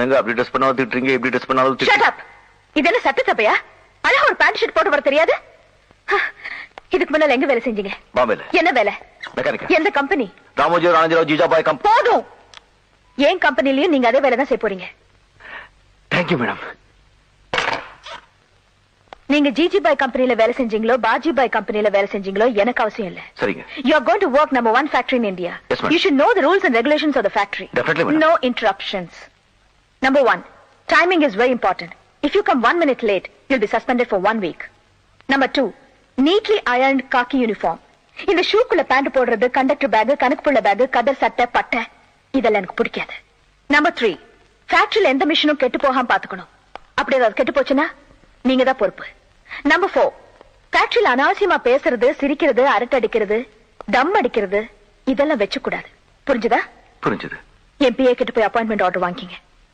என்னங்க அப்படி ட்ரெஸ் பண்ணாலும் திட்டுறீங்க இப்படி ட்ரெஸ் பண்ணாலும் ஷட் அப் இது என்ன சட்ட சபையா அழகா ஒரு பேண்ட் ஷர்ட் போட்டு வர தெரியாது? இதுக்கு முன்னால எங்க வேலை செஞ்சீங்க? பாம்பேல என்ன வேலை? மெக்கானிக்கா எந்த கம்பெனி ராமோஜி ராணஜிராவ் ஜிஜாபாய் கம் போதும்! ஏன் கம்பெனிலயும் நீங்க அதே வேலை தான் செய்ய போறீங்க? தேங்க்யூ மேடம் நீங்க ஜிஜி பாய் கம்பெனில வேலை செஞ்சீங்களோ பாஜி பாய் கம்பெனில வேலை செஞ்சீங்களோ எனக்கு அவசியம் இல்ல. சரிங்க. To work number one factory in India. Yes, ma'am. You should know the rules and regulations of the factory. Definitely, madam. No interruptions. Number one, timing is very important. If you come one minute late, you'll be suspended for one week. Number two, neatly ironed khaki uniform. இந்த ஷூக்குள்ள pant போடுறது conductor bag கணக்குப்புள்ள bag கதர் சட்டை பட்டை இதெல்லாம் எனக்கு பிடிக்காது. நம்பர் த்ரீ ஃபேக்டரியில எந்த மிஷினும் கெட்டு போகாம பாத்துக்கணும். அப்படி ஏதாவது கெட்டு போச்சுன்னா நீங்க தான் பொறுப்பு. நம்பர் ஃபோர் ஃபேக்டரியில அனாவசியமா பேசுறது சிரிக்கிறது அரட்டை அடிக்கிறது தம் அடிக்கிறது இதெல்லாம் வச்சு கூடாது புரிஞ்சுதா? புரிஞ்சது. என் பிஏ கிட்ட போய் அப்பாயின்மெண்ட் ஆர்டர் வாங்கிங்க.